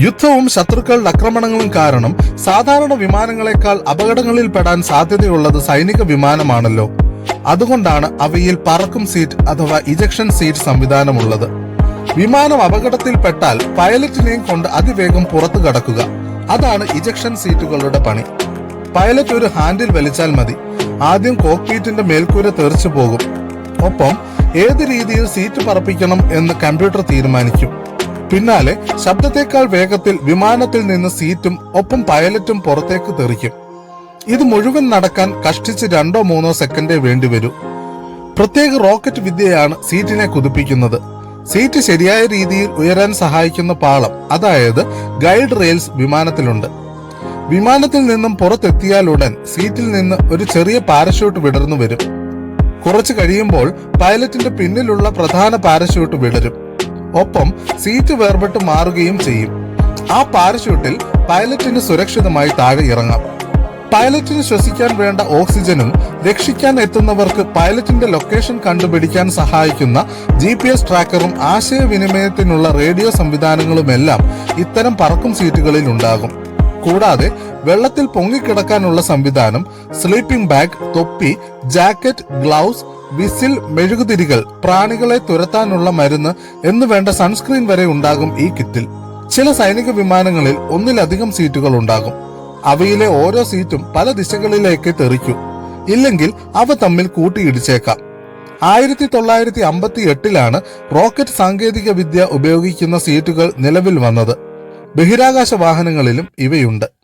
യുദ്ധവും ശത്രുക്കളുടെ ആക്രമണങ്ങളും കാരണം സാധാരണ വിമാനങ്ങളെക്കാൾ അപകടങ്ങളിൽ പെടാൻ സാധ്യതയുള്ളത് സൈനിക വിമാനമാണല്ലോ. അതുകൊണ്ടാണ് അവയിൽ പറക്കും സീറ്റ് അഥവാ ഇജക്ഷൻ സീറ്റ് സംവിധാനമുള്ളത്. വിമാനം അപകടത്തിൽപ്പെട്ടാൽ പൈലറ്റിനെയും കൊണ്ട് അതിവേഗം പുറത്തു കടക്കുക. അതാണ് ഇജക്ഷൻ സീറ്റുകളുടെ പണി. പൈലറ്റ് ഒരു ഹാൻഡിൽ വലിച്ചാൽ മതി. ആദ്യം കോക്പീറ്റിന്റെ മേൽക്കൂര തെറിച്ചു പോകും. ഒപ്പം ഏത് രീതിയിൽ സീറ്റ് പറപ്പിക്കണം എന്ന് കമ്പ്യൂട്ടർ തീരുമാനിക്കും. പിന്നാലെ ശബ്ദത്തെക്കാൾ വേഗത്തിൽ വിമാനത്തിൽ നിന്ന് സീറ്റും ഒപ്പം പൈലറ്റും പുറത്തേക്ക് തെറിക്കും. ഇത് മുഴുവൻ നടക്കാൻ കഷ്ടിച്ച് രണ്ടോ മൂന്നോ സെക്കൻഡേ വേണ്ടിവരൂ പ്രത്യേക റോക്കറ്റ് വിദ്യയാണ് സീറ്റിനെ കുതിപ്പിക്കുന്നത്. സീറ്റ് ശരിയായ രീതിയിൽ ഉയരാൻ സഹായിക്കുന്ന പാളം അതായത് ഗൈഡ് റെയിൽസ് വിമാനത്തിലുണ്ട്. വിമാനത്തിൽ നിന്നും പുറത്തെത്തിയാലുടൻ സീറ്റിൽ നിന്ന് ഒരു ചെറിയ പാരഷൂട്ട് വിടർന്നു വരും. കുറച്ചു കഴിയുമ്പോൾ പൈലറ്റിന്റെ പിന്നിലുള്ള പ്രധാന പാരഷൂട്ട് വിടരും. ഒപ്പം സീറ്റ് വേർപെട്ട് മാറുകയും ചെയ്യും. ആ പാരഷൂട്ടിൽ പൈലറ്റിന് സുരക്ഷിതമായി താഴെ ഇറങ്ങാം. പൈലറ്റിന് ശ്വസിക്കാൻ വേണ്ട ഓക്സിജനും രക്ഷിക്കാൻ എത്തുന്നവർക്ക് പൈലറ്റിന്റെ ലൊക്കേഷൻ കണ്ടുപിടിക്കാൻ സഹായിക്കുന്ന ജി പി എസ് ട്രാക്കറും ആശയവിനിമയത്തിനുള്ള റേഡിയോ സംവിധാനങ്ങളുമെല്ലാം ഇത്തരം പറക്കും സീറ്റുകളിൽ ഉണ്ടാകും. കൂടാതെ വെള്ളത്തിൽ പൊങ്ങിക്കിടക്കാനുള്ള സംവിധാനം സ്ലീപ്പിംഗ് ബാഗ് തൊപ്പി ജാക്കറ്റ് ഗ്ലൗസ് വിസിൽ മെഴുകുതിരികൾ പ്രാണികളെ തുരത്താനുള്ള മരുന്ന് എന്നു വേണ്ട സൺസ്ക്രീൻ വരെ ഉണ്ടാകും ഈ കിറ്റിൽ. ചില സൈനിക വിമാനങ്ങളിൽ ഒന്നിലധികം സീറ്റുകൾ ഉണ്ടാകും. അവയിലെ ഓരോ സീറ്റും പല ദിശകളിലേക്ക് തെറിക്കും. ഇല്ലെങ്കിൽ അവ തമ്മിൽ കൂട്ടിയിടിച്ചേക്കാം. ആയിരത്തി തൊള്ളായിരത്തി അമ്പത്തി എട്ടിലാണ് റോക്കറ്റ് സാങ്കേതിക വിദ്യ ഉപയോഗിക്കുന്ന സീറ്റുകൾ നിലവിൽ വന്നത്. ബഹിരാകാശ വാഹനങ്ങളിലും ഇവയുണ്ട്.